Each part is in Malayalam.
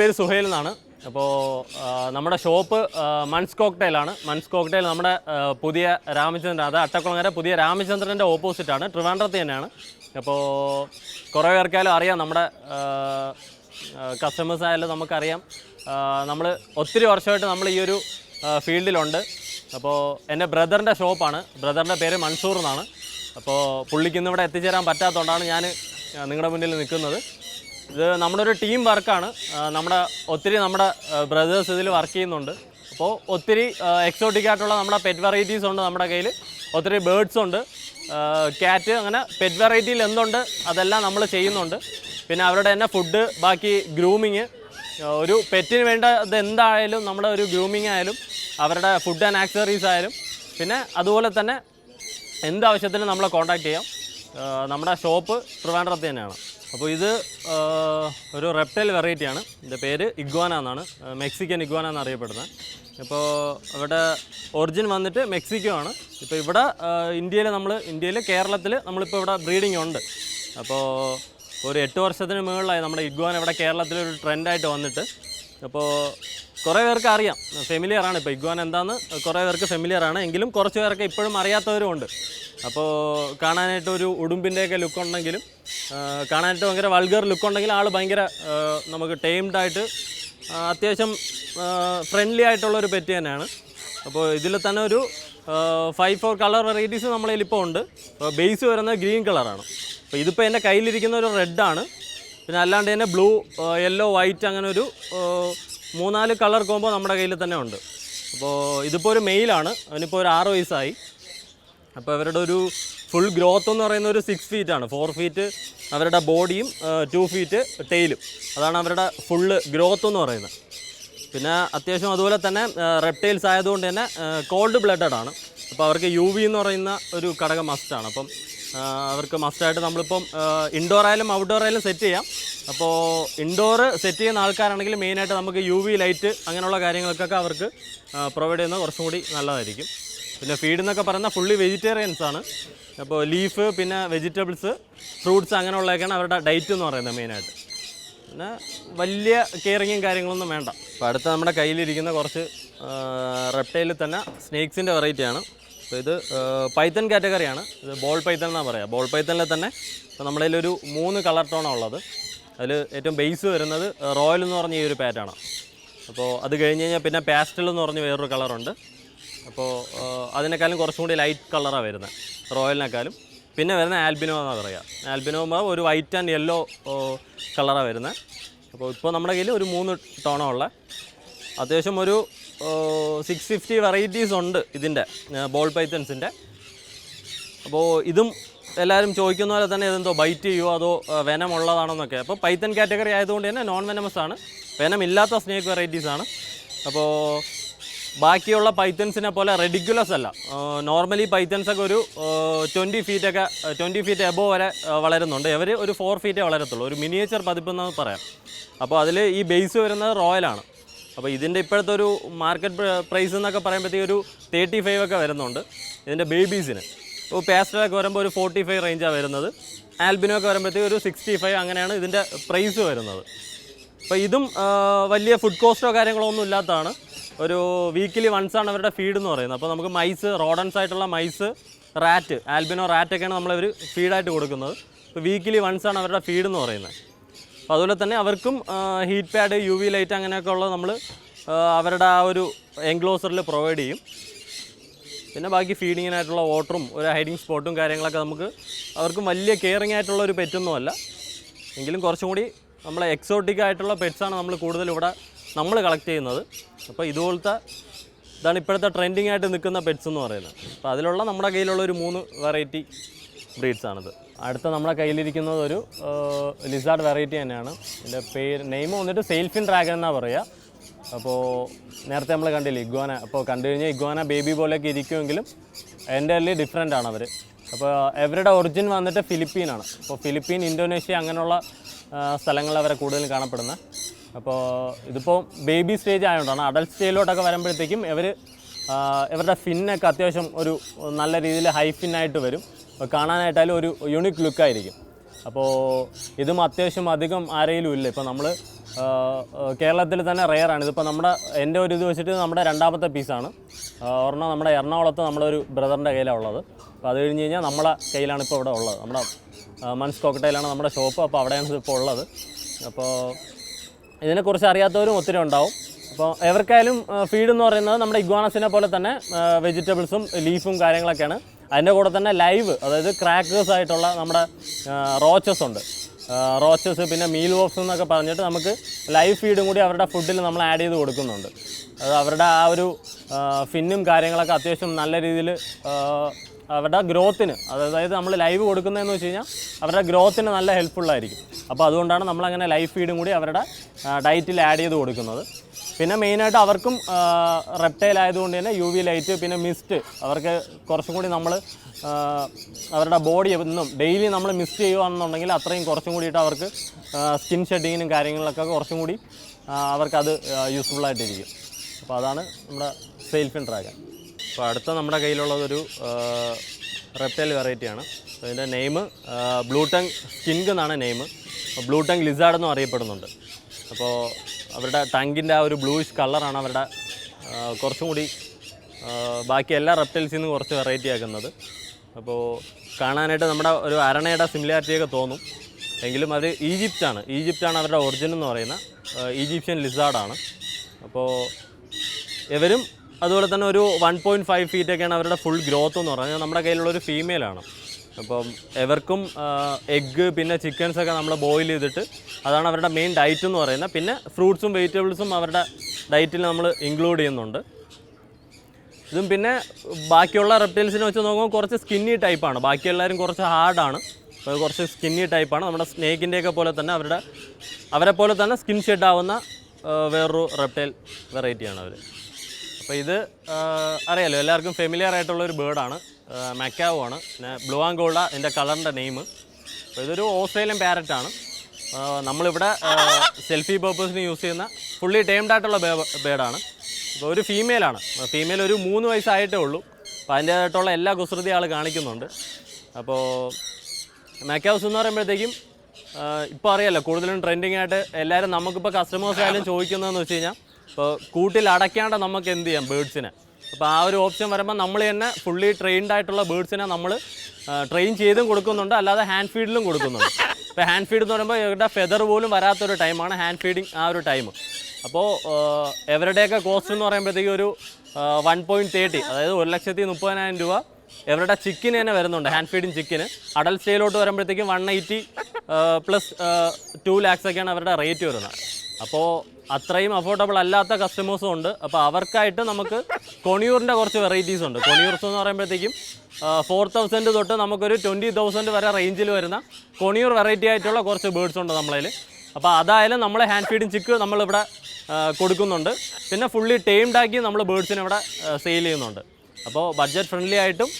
പേര് സുഹേൽ എന്നാണ്. അപ്പോൾ നമ്മുടെ ഷോപ്പ് മൺസ് കോക്ടെയിലാണ്. മൺസ് കോക്ടെയിൽ നമ്മുടെ പുതിയ രാമചന്ദ്രൻ അത് അട്ടക്കുളങ്ങര പുതിയ രാമചന്ദ്രന്റെ ഓപ്പോസിറ്റാണ് ട്രിവാൻഡ്രത്ത് തന്നെയാണ്. അപ്പോൾ കുറേ പേർക്കായാലും അറിയാം നമ്മുടെ കസ്റ്റമേഴ്സ് ആയാലും നമുക്കറിയാം. നമ്മൾ ഒത്തിരി വർഷമായിട്ട് നമ്മൾ ഈ ഒരു ഫീൽഡിലുണ്ട്. അപ്പോൾ എന്റെ ബ്രദറിന്റെ ഷോപ്പാണ്. ബ്രദറിന്റെ പേര് മൻസൂർ എന്നാണ്. അപ്പോൾ പുള്ളിക്ക് ഇന്ന് എത്തിച്ചേരാൻ പറ്റാത്തതുകൊണ്ടാണ് ഞാൻ നിങ്ങളുടെ മുന്നിൽ നിൽക്കുന്നത്. ഇത് നമ്മുടെ ഒരു ടീം വർക്കാണ്. നമ്മുടെ ഒത്തിരി നമ്മുടെ ബ്രദേഴ്സ് ഇതിൽ വർക്ക് ചെയ്യുന്നുണ്ട്. അപ്പോൾ ഒത്തിരി എക്സോട്ടിക് ആയിട്ടുള്ള നമ്മുടെ പെറ്റ് വെറൈറ്റീസ് ഉണ്ട് നമ്മുടെ കയ്യിൽ. ഒത്തിരി ബേഡ്സ് ഉണ്ട്. ക്യാറ്റ് അങ്ങനെ പെറ്റ് വെറൈറ്റിയിൽ എന്തുണ്ട് അതെല്ലാം നമ്മൾ ചെയ്യുന്നുണ്ട്. പിന്നെ അവരുടെ തന്നെ ഫുഡ് ബാക്കി ഗ്രൂമിങ് ഒരു പെറ്റിന് വേണ്ട ഇത് എന്തായാലും നമ്മുടെ ഒരു ഗ്രൂമിങ് ആയാലും അവരുടെ ഫുഡ് ആൻഡ് ആക്സറീസ് ആയാലും പിന്നെ അതുപോലെ തന്നെ എന്ത് ആവശ്യത്തിനും നമ്മളെ കോൺടാക്ട് ചെയ്യാം. നമ്മുടെ ഷോപ്പ് ട്രിവാൻഡ്രത്ത് തന്നെയാണ്. അപ്പോൾ ഇത് ഒരു റെപ്റ്റൈൽ വെറൈറ്റിയാണ് ഇതിന്റെ പേര് ഇഗ്വാന എന്നാണ്. മെക്സിക്കൻ ഇഗ്വാന എന്നറിയപ്പെടുന്നത് ഇപ്പോൾ അവിടെ ഒറിജിൻ വന്നിട്ട് മെക്സിക്കോ ആണ്. ഇപ്പോൾ ഇവിടെ ഇന്ത്യയിൽ നമ്മൾ ഇന്ത്യയിൽ കേരളത്തിൽ നമ്മളിപ്പോൾ ഇവിടെ ബ്രീഡിംഗ് ഉണ്ട്. അപ്പോൾ ഒരു എട്ട് വർഷത്തിന് മുകളിലായി നമ്മുടെ ഇഗ്വാന ഇവിടെ കേരളത്തിൽ ഒരു ട്രെൻഡായിട്ട് വന്നിട്ട് അപ്പോൾ കുറേ പേർക്ക് അറിയാം. ഫെമിലിയർ ആണ്. ഇപ്പോൾ ഇഗ്വാൻ എന്താന്ന് കുറേ പേർക്ക് ഫെമിലിയർ ആണ്. എങ്കിലും കുറച്ച് പേരൊക്കെ ഇപ്പോഴും അറിയാത്തവരും ഉണ്ട്. അപ്പോൾ കാണാനായിട്ട് ഒരു ഉടുമ്പിന്റെയൊക്കെ ലുക്ക് ഉണ്ടെങ്കിലും കാണാനായിട്ട് ഭയങ്കര വൾഗർ ലുക്ക് ഉണ്ടെങ്കിലും ആൾ ഭയങ്കര നമുക്ക് ടൈംഡ് ആയിട്ട് അത്യാവശ്യം ഫ്രണ്ട്ലി ആയിട്ടുള്ള ഒരു പെറ്റ് തന്നെയാണ്. അപ്പോൾ ഇതിൽ തന്നെ ഒരു ഫൈവ് ഫോർ കളർ വെറൈറ്റീസ് നമ്മളതിൽ ഇപ്പോൾ ഉണ്ട്. ബേസ് വരുന്നത് ഗ്രീൻ കളറാണ് അപ്പോൾ ഇതിപ്പോൾ എന്റെ കയ്യിലിരിക്കുന്ന ഒരു റെഡാണ് പിന്നെ അല്ലാണ്ട് തന്നെ ബ്ലൂ യെല്ലോ വൈറ്റ് അങ്ങനെ ഒരു മൂന്നാൽ കളർ കോമ്പോ നമ്മുടെ കയ്യിൽ തന്നെ ഉണ്ട്. അപ്പോൾ ഇതിപ്പോൾ ഒരു മെയിലാണ്. അവനിപ്പോൾ ഒരു ആറ് വയസ്സായി. അപ്പോൾ അവരുടെ ഒരു ഫുൾ ഗ്രോത്ത് എന്ന് പറയുന്ന ഒരു സിക്സ് ഫീറ്റ് ആണ്. ഫോർ ഫീറ്റ് അവരുടെ ബോഡിയും ടു ഫീറ്റ് ടെയിലും അതാണ് അവരുടെ ഫുള്ള് ഗ്രോത്ത് എന്ന് പറയുന്നത്. പിന്നെ അത്യാവശ്യം അതുപോലെ തന്നെ റെപ്റ്റൈൽസ് ആയതുകൊണ്ട് തന്നെ കോൾഡ് ബ്ലഡഡ് ആണ്. അപ്പോൾ അവർക്ക് യു വി എന്ന് പറയുന്ന ഒരു ഘടകം മസ്റ്റാണ് അപ്പം അവർക്ക് മസ്റ്റായിട്ട് നമ്മളിപ്പം ഇൻഡോർ ആയാലും ഔട്ട്ഡോർ ആയാലും സെറ്റ് ചെയ്യാം. അപ്പോൾ ഇൻഡോർ സെറ്റ് ചെയ്യുന്ന ആൾക്കാരാണെങ്കിൽ മെയിനായിട്ട് നമുക്ക് യു വി ലൈറ്റ് അങ്ങനെയുള്ള കാര്യങ്ങൾക്കൊക്കെ അവർക്ക് പ്രൊവൈഡ് ചെയ്യുന്നത് കുറച്ചും കൂടി നല്ലതായിരിക്കും. പിന്നെ ഫീഡ് എന്നൊക്കെ പറയുന്ന ഫുള്ളി വെജിറ്റേറിയൻസ് ആണ്. അപ്പോൾ ലീഫ് പിന്നെ വെജിറ്റബിൾസ് ഫ്രൂട്ട്സ് അങ്ങനെയുള്ളതൊക്കെയാണ് അവരുടെ ഡയറ്റ് എന്ന് പറയുന്നത് മെയിനായിട്ട് പിന്നെ വലിയ കെയറിങ്ങും കാര്യങ്ങളൊന്നും വേണ്ട. അപ്പോൾ അടുത്ത നമ്മുടെ കയ്യിലിരിക്കുന്ന കുറച്ച് റെപ്റ്റൈലിൽ തന്നെ സ്നേക്സിന്റെ വെറൈറ്റിയാണ് ഇത് പൈത്തൻ കാറ്റഗറിയാണ്. ഇത് ബോൾ പൈത്തൻ എന്നാണ് പറയുക ബോൾ പൈത്തണിൽ തന്നെ ഇപ്പോൾ നമ്മുടെ ഒരു മൂന്ന് കളർ ടോണാണ് ഉള്ളത്. അതിൽ ഏറ്റവും ബേസ് വരുന്നത് റോയൽ എന്ന് പറഞ്ഞ ഈ ഒരു പാറ്റാണ് അപ്പോൾ അത് കഴിഞ്ഞ് കഴിഞ്ഞാൽ പിന്നെ പാസ്റ്റൽ എന്ന് പറഞ്ഞ വേറൊരു കളറുണ്ട് അപ്പോൾ അതിനേക്കാളും കുറച്ചും കൂടി ലൈറ്റ് കളറാണ് വരുന്നത് റോയലിനേക്കാളും പിന്നെ വരുന്ന ആൽബിനോ എന്നാണ് പറയുക ആൽബിനോ ഒരു വൈറ്റ് ആൻഡ് യെല്ലോ കളറാണ് വരുന്നത് അപ്പോൾ ഇപ്പോൾ നമ്മുടെ കയ്യിൽ ഒരു മൂന്ന് ടോണാണ് ഉള്ളത് അത്യാവശ്യം ഒരു സിക്സ് ഫിഫ്റ്റി വെറൈറ്റീസ് ഉണ്ട് ഇതിന്റെ ബോൾ പൈത്തൻസിന്റെ അപ്പോൾ ഇതും എല്ലാവരും ചോദിക്കുന്ന പോലെ തന്നെ ഇതെന്തോ ബൈറ്റ് ചെയ്യുമോ അതോ വെനം ഉള്ളതാണെന്നൊക്കെ അപ്പോൾ പൈത്തൻ കാറ്റഗറി ആയതുകൊണ്ട് തന്നെ നോൺ വെനമസ് ആണ്. വെനം ഇല്ലാത്ത സ്നേക്ക് വെറൈറ്റീസ് ആണ്. അപ്പോൾ ബാക്കിയുള്ള പൈത്തൻസിനെ പോലെ റെഡിക്കുലസ് അല്ല. നോർമലി പൈത്തൻസ് ഒക്കെ ഒരു ട്വന്റി ഫീറ്റൊക്കെ ട്വന്റി ഫീറ്റ് എബോ വരെ വളരുന്നുണ്ട്. ഇവർ ഒരു ഫോർ ഫീറ്റേ വളരത്തുള്ളൂ. ഒരു മിനിയേച്ചർ പതിപ്പ് പറയാം. അപ്പോൾ അതിൽ ഈ ബേസ് വരുന്നത് റോയലാണ് അപ്പോൾ ഇതിന്റെ ഇപ്പോഴത്തെ ഒരു മാർക്കറ്റ് പ്രൈസ് എന്നൊക്കെ പറയുമ്പോഴത്തേക്ക് ഒരു തേർട്ടി ഫൈവ് ഒക്കെ വരുന്നുണ്ട്. ഇതിന്റെ ബേബീസിന് ഇപ്പോൾ പാസ്റ്റലൊക്കെ വരുമ്പോൾ ഒരു ഫോർട്ടി ഫൈവ് റേഞ്ചാണ് വരുന്നത്. ആൽബിനൊക്കെ വരുമ്പോഴത്തേക്ക് ഒരു സിക്സ്റ്റി ഫൈവ് അങ്ങനെയാണ് ഇതിന്റെ പ്രൈസ് വരുന്നത്. അപ്പോൾ ഇതും വലിയ ഫുഡ് കോസ്റ്റോ കാര്യങ്ങളോ ഒന്നും ഇല്ലാത്തതാണ്. ഒരു വീക്കിലി വൺസ് ആണ് അവരുടെ ഫീഡ് എന്ന് പറയുന്നത്. അപ്പോൾ നമുക്ക് മൈസ് റോഡൻസ് ആയിട്ടുള്ള മൈസ് റാറ്റ് ആൽബിനോ റാറ്റൊക്കെയാണ് നമ്മളവർ ഫീഡായിട്ട് കൊടുക്കുന്നത്. ഇപ്പോൾ വീക്കിലി വൺസ് ആണ് അവരുടെ ഫീഡ് എന്ന് പറയുന്നത്. അപ്പോൾ അതുപോലെ തന്നെ അവർക്കും heat pad U V light അങ്ങനെയൊക്കെ ഉള്ളത് നമ്മൾ അവരുടെ ആ ഒരു എൻക്ലോസറിൽ പ്രൊവൈഡ് ചെയ്യും. പിന്നെ ബാക്കി ഫീഡിങ്ങിനായിട്ടുള്ള വാട്ടറും ഒരു ഹൈഡിങ് സ്പോട്ടും കാര്യങ്ങളൊക്കെ നമുക്ക് അവർക്കും വലിയ കെയറിങ് ആയിട്ടുള്ള ഒരു പെറ്റൊന്നുമല്ല എങ്കിലും കുറച്ചും കൂടി നമ്മളെ എക്സോട്ടിക് ആയിട്ടുള്ള പെറ്റ്സാണ് നമ്മൾ കൂടുതൽ ഇവിടെ നമ്മൾ കളക്ട് ചെയ്യുന്നത്. അപ്പോൾ ഇതുപോലത്തെ ഇതാണ് ഇപ്പോഴത്തെ ട്രെൻഡിങ് ആയിട്ട് നിൽക്കുന്ന പെറ്റ്സ് എന്ന് പറയുന്നത്. അപ്പോൾ അതിലുള്ള നമ്മുടെ കയ്യിലുള്ള ഒരു മൂന്ന് വെറൈറ്റി ബ്രീഡ്സ് ആണിത്. അടുത്ത നമ്മുടെ കയ്യിലിരിക്കുന്നത് ഒരു ലിസാർഡ് വെറൈറ്റി തന്നെയാണ്. ഇതിന്റെ പേര് നെയിം വന്നിട്ട് സെയിൽഫിൻ ഡ്രാഗൺ എന്നാണ് പറയുക അപ്പോൾ നേരത്തെ നമ്മൾ കണ്ടില്ലേ ഇഗ്വാന. അപ്പോൾ കണ്ടു കഴിഞ്ഞാൽ ഇഗ്വാന ബേബി പോലെയൊക്കെ ഇരിക്കുമെങ്കിലും എന്റെ അല്ലെങ്കിൽ ഡിഫറെന്റ് ആണ് അവർ അപ്പോൾ അവരുടെ ഒറിജിൻ വന്നിട്ട് ഫിലിപ്പീനാണ് അപ്പോൾ ഫിലിപ്പീൻ ഇന്തോനേഷ്യ അങ്ങനെയുള്ള സ്ഥലങ്ങൾ അവരെ കൂടുതലും കാണപ്പെടുന്നത് അപ്പോൾ ഇതിപ്പോൾ ബേബി സ്റ്റേജ് ആയതുകൊണ്ടാണ് അഡൽട്ട് സ്റ്റേജിലോട്ടൊക്കെ വരുമ്പോഴത്തേക്കും ഇവർ ഇവരുടെ ഫിന്നൊക്കെ അത്യാവശ്യം ഒരു നല്ല രീതിയിൽ ഹൈ ഫിന്നായിട്ട് വരും. കാണാനായിട്ടായാലും ഒരു യുണിക് ലുക്കായിരിക്കും അപ്പോൾ ഇതും അത്യാവശ്യം അധികം ആരെങ്കിലും ഇല്ല. ഇപ്പോൾ നമ്മൾ കേരളത്തിൽ തന്നെ റെയറാണ് ഇതിപ്പോൾ നമ്മുടെ എന്റെ ഒരു ഇത് വെച്ചിട്ട് നമ്മുടെ രണ്ടാമത്തെ പീസാണ് ഒരെണ്ണം നമ്മുടെ എറണാകുളത്ത് നമ്മുടെ ഒരു ബ്രദറിന്റെ കയ്യിലാണ് ഉള്ളത്. അപ്പോൾ അത് കഴിഞ്ഞ് കഴിഞ്ഞാൽ നമ്മളെ കയ്യിലാണ് ഇപ്പോൾ ഇവിടെ ഉള്ളത്. നമ്മുടെ മൻസ് കോക്കട്ടയിലാണ് നമ്മുടെ ഷോപ്പ് അപ്പോൾ അവിടെയാണ് ഇതിപ്പോൾ ഉള്ളത്. അപ്പോൾ ഇതിനെക്കുറിച്ച് അറിയാത്തവരും ഒത്തിരി ഉണ്ടാവും. അപ്പോൾ എവർക്കായാലും ഫീഡ് എന്ന് പറയുന്നത് നമ്മുടെ ഇഗ്വാണസിനെ പോലെ തന്നെ വെജിറ്റബിൾസും ലീഫും കാര്യങ്ങളൊക്കെയാണ്. അതിന്റെ കൂടെ തന്നെ ലൈവ് അതായത് ക്രാക്കേഴ്സ് ആയിട്ടുള്ള നമ്മുടെ റോച്ചസ് ഉണ്ട്. റോച്ചസ് പിന്നെ മീൽ വോക്സ് എന്നൊക്കെ പറഞ്ഞിട്ട് നമുക്ക് ലൈവ് ഫീഡും കൂടി അവരുടെ ഫുഡിൽ നമ്മൾ ആഡ് ചെയ്ത് കൊടുക്കുന്നുണ്ട്. അത് അവരുടെ ആ ഒരു ഫിന്നും കാര്യങ്ങളൊക്കെ അത്യാവശ്യം നല്ല രീതിയിൽ അവരുടെ ഗ്രോത്തിന് അതായത് നമ്മൾ ലൈവ് കൊടുക്കുന്നതെന്ന് വെച്ച് കഴിഞ്ഞാൽ അവരുടെ ഗ്രോത്തിന് നല്ല ഹെൽപ്ഫുള്ളായിരിക്കും അപ്പോൾ അതുകൊണ്ടാണ് നമ്മളങ്ങനെ ലൈവ് ഫീഡും കൂടി അവരുടെ ഡയറ്റിൽ ആഡ് ചെയ്ത് കൊടുക്കുന്നത്. പിന്നെ മെയിനായിട്ട് അവർക്കും റെപ്റ്റൈൽ ആയതുകൊണ്ട് തന്നെ യു വി ലൈറ്റ് പിന്നെ മിസ്റ്റ് അവർക്ക് കുറച്ചും കൂടി നമ്മൾ അവരുടെ ബോഡി എന്നും ഡെയിലി നമ്മൾ മിസ്റ്റ് ചെയ്യുകയാണെന്നുണ്ടെങ്കിൽ അത്രയും കുറച്ചും കൂടിയിട്ട് അവർക്ക് സ്കിൻ ഷെഡിങ്ങിനും കാര്യങ്ങളിലൊക്കെ കുറച്ചും കൂടി അവർക്കത് യൂസ്ഫുള്ളായിട്ടിരിക്കും അപ്പോൾ അതാണ് നമ്മുടെ സെയിൽഫിൻ ഡ്രാഗൺ അപ്പോൾ അടുത്ത നമ്മുടെ കയ്യിലുള്ളതൊരു റെപ്റ്റൈൽ വെറൈറ്റിയാണ് അതിന്റെ നെയിം ബ്ലൂ ടങ് സ്കിൻഗ് എന്നാണ് നെയിം ബ്ലൂ ടങ് ലിസാർഡ് എന്നും അറിയപ്പെടുന്നുണ്ട്. അപ്പോൾ അവരുടെ ടങ്കിന്റെ ആ ഒരു ബ്ലൂയിഷ് കളറാണ് അവരുടെ കുറച്ചും കൂടി ബാക്കി എല്ലാ റെപ്റ്റൈൽസിൽ നിന്ന് കുറച്ച് വെറൈറ്റി ആക്കുന്നത്. അപ്പോൾ കാണാനായിട്ട് നമ്മുടെ ഒരു അരണയുടെ സിമിലാരിറ്റിയൊക്കെ തോന്നും. എങ്കിലും അത് ഈജിപ്റ്റാണ് ഈജിപ്റ്റാണ് അവരുടെ ഒറിജിൻ എന്ന് പറയുന്ന ഈജിപ്ഷ്യൻ ലിസാർഡാണ് അപ്പോൾ ഇവരും അതുപോലെ തന്നെ ഒരു വൺ പോയിന്റ് ഫൈവ് ഫീറ്റൊക്കെയാണ് അവരുടെ ഫുൾ ഗ്രോത്ത് എന്ന് പറഞ്ഞാൽ നമ്മുടെ കയ്യിലുള്ള ഒരു ഫീമെയിലാണ് അപ്പം എവർക്കും എഗ്ഗ് പിന്നെ ചിക്കൻസ് ഒക്കെ നമ്മൾ ബോയിൽ ചെയ്തിട്ട് അതാണ് അവരുടെ മെയിൻ ഡയറ്റ് എന്ന് പറയുന്നത്. പിന്നെ ഫ്രൂട്ട്സും വെജിറ്റബിൾസും അവരുടെ ഡയറ്റിൽ നമ്മൾ ഇൻക്ലൂഡ് ചെയ്യുന്നുണ്ട്. ഇതും പിന്നെ ബാക്കിയുള്ള റെപ്റ്റൈൽസിനെ വെച്ച് നോക്കുമ്പോൾ കുറച്ച് സ്കിന്നി ടൈപ്പാണ് ബാക്കി എല്ലാവരും കുറച്ച് ഹാർഡാണ് അപ്പോൾ കുറച്ച് സ്കിന്നി ടൈപ്പാണ് നമ്മുടെ സ്നേക്കിന്റെയൊക്കെ പോലെ തന്നെ അവരുടെ അവരെ പോലെ തന്നെ സ്കിൻ ഷെഡ് ആവുന്ന വേറൊരു റെപ്റ്റൈൽ വെറൈറ്റിയാണ് അവർ അപ്പോൾ ഇത് അറിയാലോ എല്ലാവർക്കും ഫെമിലിയർ ആയിട്ടുള്ള ഒരു ബേർഡാണ് മെക്കാവോ ആണ്. പിന്നെ ബ്ലൂ ആൻഡ് ഗോൾഡ് ഇതിന്റെ കളറിന്റെ നെയിം അപ്പോൾ ഇതൊരു ഓസ്ട്രേലിയൻ പാരറ്റാണ് നമ്മളിവിടെ സെൽഫി പേർപ്പസിന് യൂസ് ചെയ്യുന്ന ഫുള്ളി ടേംഡ് ആയിട്ടുള്ള ബേഡാണ് ഇപ്പോൾ ഒരു ഫീമെയിലാണ് ഫീമെയിൽ ഒരു മൂന്ന് വയസ്സായിട്ടേ ഉള്ളൂ. അപ്പോൾ അതിന്റേതായിട്ടുള്ള എല്ലാ കുസൃതി ആൾ കാണിക്കുന്നുണ്ട്. അപ്പോൾ മാക്കാവ്സ് എന്ന് പറയുമ്പോഴത്തേക്കും ഇപ്പോൾ അറിയാലോ കൂടുതലും ട്രെൻഡിങ് ആയിട്ട് എല്ലാവരും നമുക്കിപ്പോൾ കസ്റ്റമേഴ്സ് ആയാലും ചോദിക്കുന്നതെന്ന് വെച്ച് കഴിഞ്ഞാൽ ഇപ്പോൾ കൂട്ടിൽ അടയ്ക്കാണ്ട് നമുക്ക് എന്ത് ചെയ്യാം ബേഡ്സിനെ അപ്പോൾ ആ ഒരു ഓപ്ഷൻ വരുമ്പോൾ നമ്മൾ തന്നെ ഫുള്ളി ട്രെയിൻഡ് ആയിട്ടുള്ള ബേഡ്സിനെ നമ്മൾ ട്രെയിൻ ചെയ്തും കൊടുക്കുന്നുണ്ട്. അല്ലാതെ ഹാൻഡ് ഫീഡിലും കൊടുക്കുന്നുണ്ട്. ഇപ്പോൾ ഹാൻഡ് ഫീഡ് എന്ന് പറയുമ്പോൾ ഇവരുടെ ഫെദർ പോലും വരാത്തൊരു ടൈമാണ് ഹാൻഡ് ഫീഡിങ് ആ ഒരു ടൈം അപ്പോൾ എവരുടെയൊക്കെ കോസ്റ്റ് എന്ന് പറയുമ്പോഴത്തേക്കും ഒരു വൺ പോയിന്റ് തേർട്ടി അതായത് ഒരു ലക്ഷത്തി മുപ്പതിനായിരം രൂപ എവരുടെ ചിക്കന് തന്നെ വരുന്നുണ്ട് ഹാൻഡ് ഫീഡിങ് ചിക്കന് അഡൽ സ്റ്റേയിലോട്ട് വരുമ്പോഴത്തേക്കും one eighty plus two lakhs ഒക്കെയാണ് അവരുടെ റേറ്റ് വരുന്നത്. അപ്പോൾ അത്രയും അഫോർഡബിൾ അല്ലാത്ത കസ്റ്റമേഴ്സും ഉണ്ട്. അപ്പോൾ അവർക്കായിട്ട് നമുക്ക് കൊണിയൂറിന്റെ കുറച്ച് വെറൈറ്റീസ് ഉണ്ട്. കൊണിയൂർസ് എന്ന് പറയുമ്പോഴത്തേക്കും ഫോർ തൗസൻഡ് തൊട്ട് നമുക്കൊരു ട്വന്റി തൗസൻഡ് വരെ റേഞ്ചിൽ വരുന്ന കൊണിയൂർ വെറൈറ്റി ആയിട്ടുള്ള കുറച്ച് ബേഡ്സ് ഉണ്ട് നമ്മളതിൽ അപ്പോൾ അതായാലും നമ്മൾ ഹാൻഡ് ഫീഡിങ് ചിക്ക് നമ്മളിവിടെ കൊടുക്കുന്നുണ്ട്. പിന്നെ ഫുള്ളി ടൈംഡാക്കി നമ്മൾ ബേഡ്സിനെ ഇവിടെ സെയിൽ ചെയ്യുന്നുണ്ട്. അപ്പോൾ ബഡ്ജറ്റ് ഫ്രണ്ട്ലി ആയിട്ടും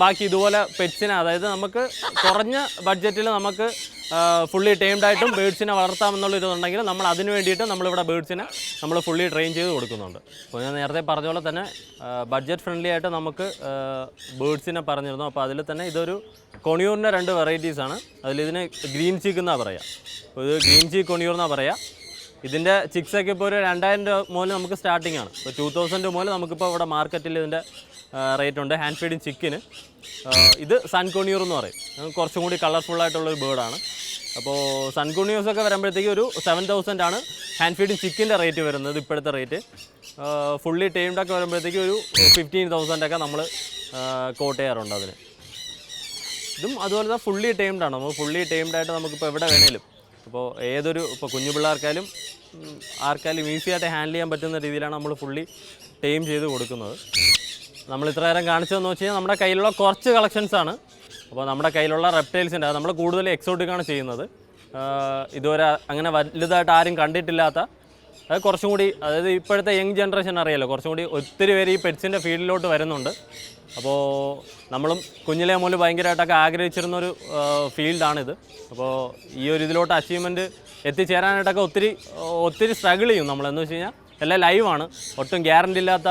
ബാക്കി ഇതുപോലെ പെറ്റ്സിനെ അതായത് നമുക്ക് കുറഞ്ഞ ബഡ്ജറ്റിൽ നമുക്ക് ഫുള്ളി ടൈംഡ് ആയിട്ടും ബേഡ്സിനെ വളർത്താമെന്നുള്ള ഇതുണ്ടെങ്കിൽ നമ്മൾ അതിന് വേണ്ടിയിട്ട് നമ്മളിവിടെ ബേഡ്സിനെ നമ്മൾ ഫുള്ളി ട്രെയിൻ ചെയ്ത് കൊടുക്കുന്നുണ്ട്. അപ്പോൾ ഞാൻ നേരത്തെ പറഞ്ഞ പോലെ തന്നെ ബഡ്ജറ്റ് ഫ്രണ്ട്ലി ആയിട്ട് നമുക്ക് ബേഡ്സിനെ പറഞ്ഞിരുന്നു. അപ്പോൾ അതിൽ തന്നെ ഇതൊരു കൊണിയൂറിന്റെ രണ്ട് വെറൈറ്റീസാണ് ഇതിന് ഗ്രീൻ ചീക്ക് എന്നാണ് പറയുക ഇത് ഗ്രീൻ ചീക്ക് കൊണിയൂർ എന്നാണ് പറയുക ഇതിന്റെ ചിക്സ് ഒക്കെ ഇപ്പോൾ ഒരു രണ്ടായിരം രൂപ മുതൽ നമുക്ക് സ്റ്റാർട്ടിംഗ് ആണ്. ഇപ്പോൾ ടു തൗസൻഡ് രൂപ മുതൽ നമുക്കിപ്പോൾ ഇവിടെ മാർക്കറ്റിൽ ഇതിന്റെ റേറ്റ് ഉണ്ട്. ഹാൻഡ് ഫീഡിങ് ചിക്കിന് ഇത് സൺകോണിയൂർ എന്ന് പറയും. കുറച്ചും കൂടി കളർഫുൾ ആയിട്ടുള്ളൊരു ബേർഡാണ് അപ്പോൾ സൺകൊണിയൂസ് വരുമ്പോഴത്തേക്ക് ഒരു സെവൻ തൗസൻഡ് ആണ് ഹാൻഡ് ഫീഡിങ് ചിക്കിന്റെ റേറ്റ് വരുന്നത് ഇപ്പോഴത്തെ റേറ്റ് ഫുള്ളി ടൈംഡ് ഒക്കെ വരുമ്പോഴത്തേക്ക് ഒരു ഫിഫ്റ്റീൻ തൗസൻഡൊക്കെ നമ്മൾ കോട്ട് ചെയ്യാറുണ്ട് അതിന്. ഇതും അതുപോലെ തന്നെ ഫുള്ളി ടൈംഡ് ആണ്. നമുക്ക് ഫുള്ളി ടൈംഡ് ആയിട്ട് നമുക്കിപ്പോൾ എവിടെ വേണേലും അപ്പോൾ ഏതൊരു ഇപ്പോൾ കുഞ്ഞു പിള്ളേർക്കായാലും ആർക്കായാലും ഈസി ആയിട്ട് ഹാൻഡിൽ ചെയ്യാൻ പറ്റുന്ന രീതിയിലാണ് നമ്മൾ ഫുള്ളി ടൈം ചെയ്ത് കൊടുക്കുന്നത്. നമ്മൾ ഇത്ര നേരം കാണിച്ചതെന്ന് വെച്ച് കഴിഞ്ഞാൽ നമ്മുടെ കയ്യിലുള്ള കുറച്ച് കളക്ഷൻസാണ് അപ്പോൾ നമ്മുടെ കയ്യിലുള്ള റെപ്റ്റൈൽസിന്റെ അത് നമ്മൾ കൂടുതൽ എക്സോട്ടിക്കാണ് ചെയ്യുന്നത്. ഇതുവരെ അങ്ങനെ വലുതായിട്ട് ആരും കണ്ടിട്ടില്ലാത്ത അത് കുറച്ചും കൂടി അതായത് ഇപ്പോഴത്തെ യങ് ജനറേഷൻ അറിയാലോ കുറച്ചും കൂടി ഒത്തിരി പേര് ഈ പെറ്റ്സിന്റെ ഫീൽഡിലോട്ട് വരുന്നുണ്ട്. അപ്പോൾ നമ്മളും കുഞ്ഞിലെ മുതൽ ഭയങ്കരമായിട്ടൊക്കെ ആഗ്രഹിച്ചിരുന്നൊരു ഫീൽഡാണിത്. അപ്പോൾ ഈ ഒരു ഇതിലോട്ട് അച്ചീവ്മെന്റ് എത്തിച്ചേരാനായിട്ടൊക്കെ ഒത്തിരി ഒത്തിരി സ്ട്രഗിൾ ചെയ്യും നമ്മളെന്ന് വെച്ച് കഴിഞ്ഞാൽ എല്ലാം ലൈവാണ് ഒട്ടും ഗ്യാരണ്ടി ഇല്ലാത്ത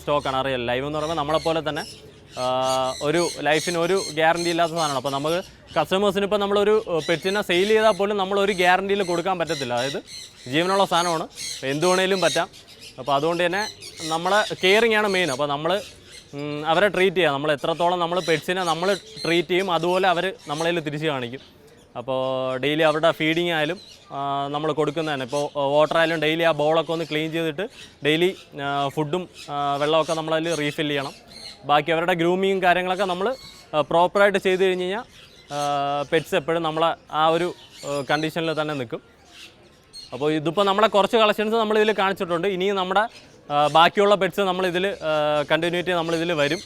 സ്റ്റോക്കാണ് അറിയാലോ ലൈവ് എന്ന് പറയുമ്പോൾ നമ്മളെപ്പോലെ തന്നെ ഒരു ലൈഫിന് ഒരു ഗ്യാരണ്ടി ഇല്ലാത്ത സാധനമാണ്. അപ്പോൾ നമുക്ക് കസ്റ്റമേഴ്സിന് ഇപ്പോൾ നമ്മളൊരു പെറ്റിനെ സെയിൽ ചെയ്താൽ പോലും നമ്മളൊരു ഗ്യാരണ്ടിയിൽ കൊടുക്കാൻ പറ്റത്തില്ല. അതായത് ജീവനുള്ള സാധനമാണ്. എന്ത് വേണേലും പറ്റാം. അപ്പോൾ അതുകൊണ്ട് തന്നെ നമ്മളെ കെയറിങ് ആണ് മെയിൻ അപ്പോൾ നമ്മൾ അവരെ ട്രീറ്റ് ചെയ്യുക നമ്മൾ എത്രത്തോളം നമ്മൾ പെറ്റ്സിനെ നമ്മൾ ട്രീറ്റ് ചെയ്യും അതുപോലെ അവർ നമ്മളതിൽ തിരിച്ച് കാണിക്കും. അപ്പോൾ ഡെയിലി അവരുടെ ഫീഡിങ് ആയാലും നമ്മൾ കൊടുക്കുന്നതാണ് ഇപ്പോൾ വാട്ടർ ആയാലും ഡെയിലി ആ ബോളൊക്കെ ഒന്ന് ക്ലീൻ ചെയ്തിട്ട് ഡെയിലി ഫുഡും വെള്ളമൊക്കെ നമ്മളതിൽ റീഫിൽ ചെയ്യണം. ബാക്കി അവരുടെ ഗ്രൂമിങ്ങും കാര്യങ്ങളൊക്കെ നമ്മൾ പ്രോപ്പറായിട്ട് ചെയ്ത് കഴിഞ്ഞ് കഴിഞ്ഞാൽ പെറ്റ്സ് എപ്പോഴും നമ്മളെ ആ ഒരു കണ്ടീഷനിൽ തന്നെ നിൽക്കും അപ്പോൾ ഇതിപ്പോൾ നമ്മളെ കുറച്ച് കളക്ഷൻസ് നമ്മളിതിൽ കാണിച്ചിട്ടുണ്ട്. ഇനിയും നമ്മുടെ ബാക്കിയുള്ള പെറ്റ്സ് നമ്മളിതിൽ കണ്ടിന്യൂറ്റി നമ്മളിതിൽ വരും.